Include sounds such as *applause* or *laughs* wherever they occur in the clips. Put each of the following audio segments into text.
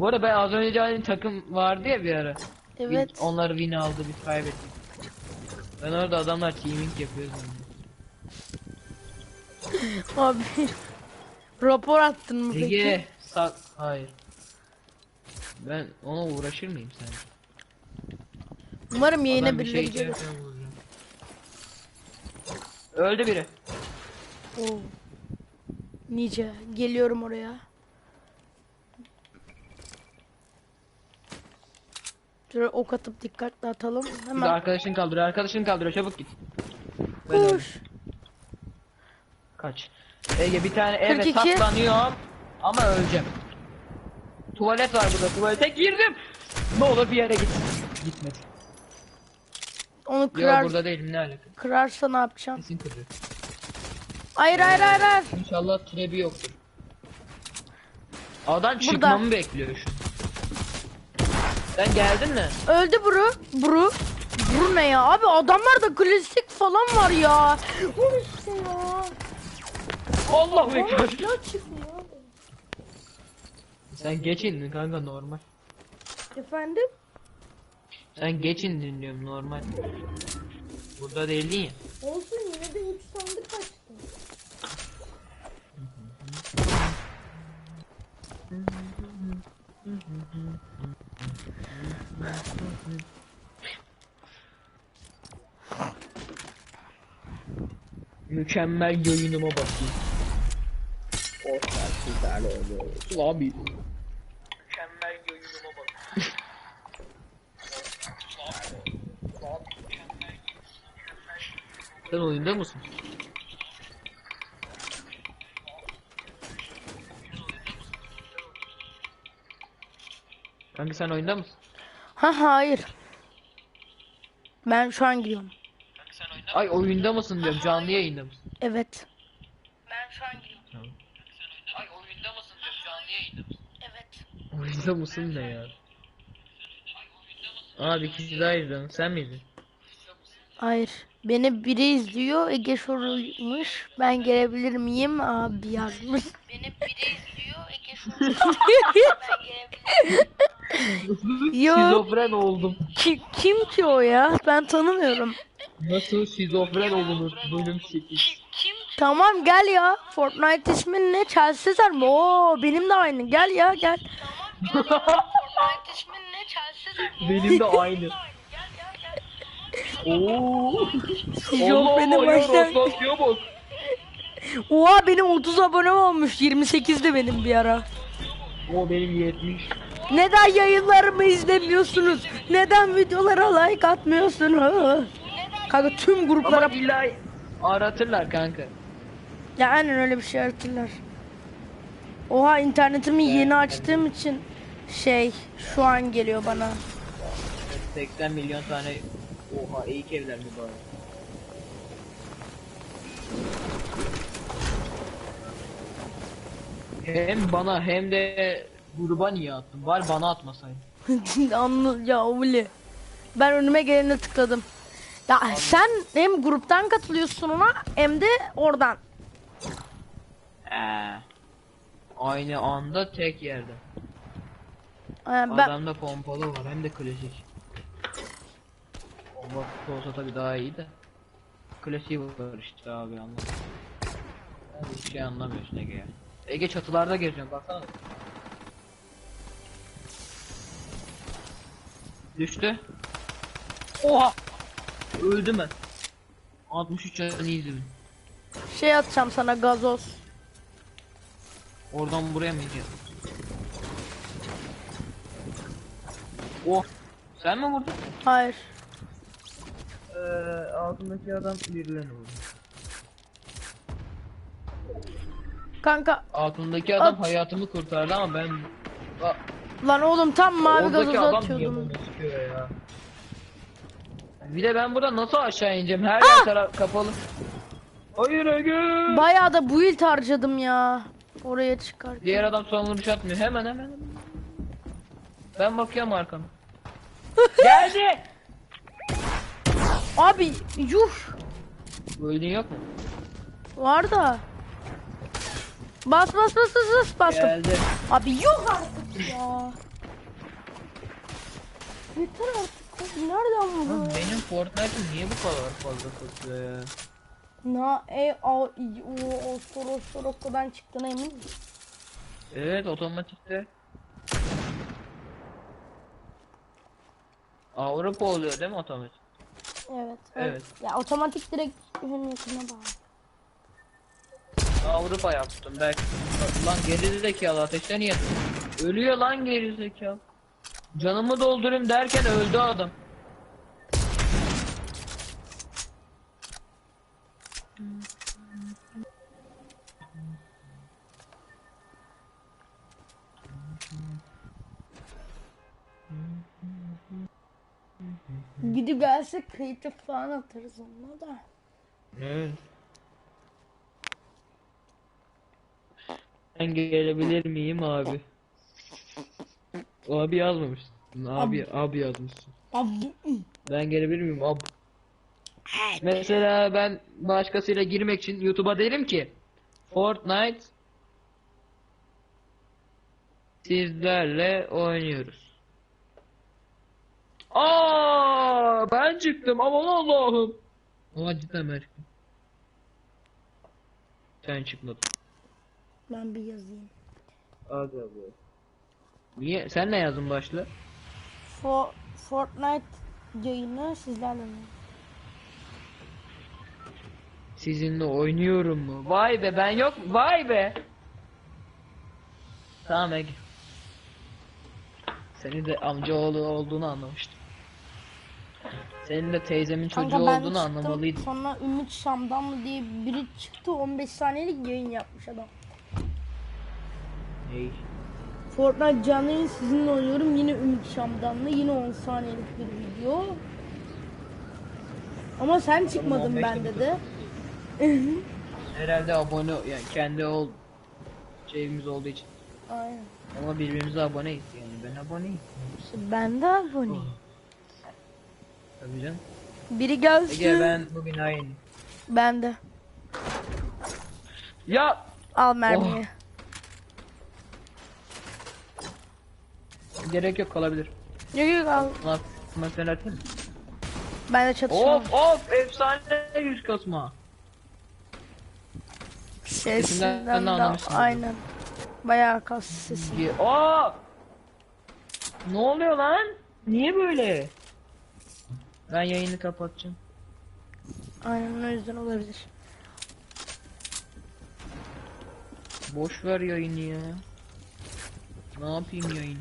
Bu arada ben az önce hani takım vardı ya bir ara. Evet. Biz- onlar win aldı biz kaybettik. Ben orada adamlar teaming yapıyor zannediyorum. *laughs* Abi. Rapor attın mı peki? Ege sak hayır. Ben ona uğraşır mıyım sen? Umarım yayına şey birileri gelir. içerken vuracağım. Öldü biri. Oo. Nice. Geliyorum oraya. Şöyle ok atıp dikkatli atalım. Bir de Hemen arkadaşın kaldırıyor, arkadaşın kaldırıyor çabuk git. Ben koş. Kaç. Ege bir tane eve 42. saklanıyorum ama öleceğim. Tuvalet var burada tuvalete girdim. Ne olur bir yere git. Gitmedi. Onu Yok kırar, burada değilim ne alaka. kırarsa ne yapacaksın? Kesin kırıyor. Hayır hayır hayır hayır. İnşallah trebi yoktur. Adam çıkmamı bekliyor şu. Sen geldin mi? Öldü Bru. Bru. Bru ne ya? Abi adamlarda klasik falan var ya. İşte ya. Allahu ekber. Ya çıkmıyor. Sen geç indin kanka normal. Efendim? Sen geç indin diyorum normal. Burada değildin ya. Olsun yine de 3 sandık açtım. Mükemmel yayınıma bakayım. Orta güzel oldu. Abi. Mükemmel. Sen oyunda mısın? Kanka sen oyunda mısın? Ha hayır. Ben şu an giriyorum. Ay oyunda mısın diyorum canlı yayında mısın? Evet. Ben şu an giriyorum. Ay oyunda mısın diyorum canlı yayında mısın? Evet. Oyunda mısın ne ya? Aa bir kişi daha izliyorum sen miydin? Hayır. Beni biri izliyor. Ege sorulmuş. Ben gelebilir miyim? Abi yazmış. Beni biri izliyor. Ege sorulmuş. *laughs* ben gelebilir Yok. Şizofren oldum. Ki, kim ki o ya? Ben tanımıyorum. Nasıl şizofren olunur bölüm 8. Tamam gel ya. Fortnite ismin ne? Chelsea Sezer mi? Oo benim de aynı. Gel ya gel. Fortnite ismin ne? Chelsea Sezer Benim de aynı. Oo. Şizofreni başlar. Oha benim 30 abone olmuş. 28'de benim bir ara. O benim 70. Neden yayınlarımı izlemiyorsunuz? Neden videolara like atmıyorsunuz? Kanka tüm gruplara... Ama illa aratırlar kanka. Ya aynen öyle bir şey aratırlar. Oha internetimi yeni açtığım için şey şu an geliyor bana. 80 milyon tane Oha iyi evler mi bari? Hem bana hem de gruba niye attın? Var bana atmasaydın. *laughs* Anlı ya öyle. Ben önüme gelene tıkladım. Ya sen hem gruptan katılıyorsun ona hem de oradan. Ee, aynı anda tek yerde. Yani ben Adamda pompalı var hem de klasik. Bomba olsa tabii daha iyi de. Klasiği var işte abi anlamadım. Hiçbir şey anlamıyorsun Ege ya. Ege çatılarda geziyorum baksana. Düştü. Oha! Öldüm ben. 63 canı izledim. şey atacağım sana gazoz. Oradan buraya mı gideceğiz? Oh! Sen mi vurdun? Hayır. Ee, altındaki adam birilerini vurdu. Kanka Altındaki adam At. hayatımı kurtardı ama ben... lan oğlum tam mavi oradaki gazoz adam niye atıyordum. bana sıkıyor ya? Bir de ben burada nasıl aşağı ineceğim? Her yer taraf kapalı. Hayır Ege! Bayağı da build harcadım ya. Oraya çıkar. Diğer adam son vuruş atmıyor. Hemen hemen. hemen. Ben bakıyorum arkama. *laughs* Geldi! Abi yuh Öldün yok mu? var da. Bas bas bas bas bas bastım. Geldi. Abi yuh artık ya. Yeter artık. Nereden Lan vuruyor? benim Fortnite'ım niye bu kadar fazla kasıyor ya? Na e a i o o soru soru çıktığına emin misin? Evet otomatikte. Avrupa oluyor değil mi otomatik? Evet. Evet. Ya otomatik direkt ürün yakına bağlı. Avrupa yaptım belki. Lan gerizekalı ateşten niye? Ölüyor lan gerizekalı. Canımı doldurayım derken öldü adam. Gidip gelse creative falan atarız onunla da. Evet. Ben gelebilir miyim abi? Abi yazmamışsın. Abi abi yazmışsın. Abi Ben gelebilir miyim abi? Mesela ben başkasıyla girmek için YouTube'a derim ki Fortnite sizlerle oynuyoruz. Aa ben çıktım aman Allah'ım. Ama cidden ben çıktım. Sen çıkmadın. ben bir yazayım. Hadi abi. Niye? Sen ne yazdın başla? For, Fortnite yayını sizlerle mi? Sizinle oynuyorum mu? Vay be ben yok. Vay be. Tamam Ege. Seni de amcaoğlu olduğunu anlamıştım. Senin de teyzemin çocuğu Kanka ben olduğunu çıktım anlamalıydım. sonra Ümit Şam'dan mı diye biri çıktı 15 saniyelik yayın yapmış adam. Hey. Fortnite canlı yayın sizinle oynuyorum yine Ümit Şam'dan'la yine 10 saniyelik bir video. Ama sen çıkmadın 15 bende dakika. de. *laughs* Herhalde abone yani kendi ol şeyimiz olduğu için. Aynen. Ama birbirimize aboneyiz yani ben aboneyim. İşte ben de aboneyim. Tabii canım. Biri gelsin. Ege ben bugün aynı. Ben de. Ya Al mermiyi. Gerek yok kalabilir. Yok yok al. Lan ben seni atayım mı? Ben de çatışma. Of of efsane yüz kasma. Sesinden Sesinden de de anlamışsındır. aynen. Bayağı kas sesi. Ye- Aa! Ne oluyor lan? Niye böyle? Ben yayını kapatacağım. Aynen o yüzden olabilir. Boş ver yayını ya. Ne yapayım yayını?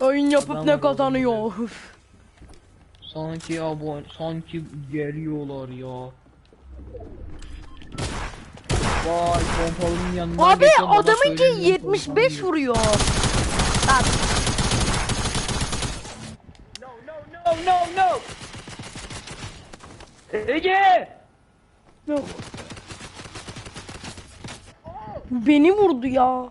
Oyun yapıp Adam ne kazanıyor? Sanki abone, sanki geliyorlar ya. Vay pompalının yanından Abi adamınki söylemiyor, 75 pompalı vuruyor. Bak No no no no no. Ege! yok. Beni vurdu ya.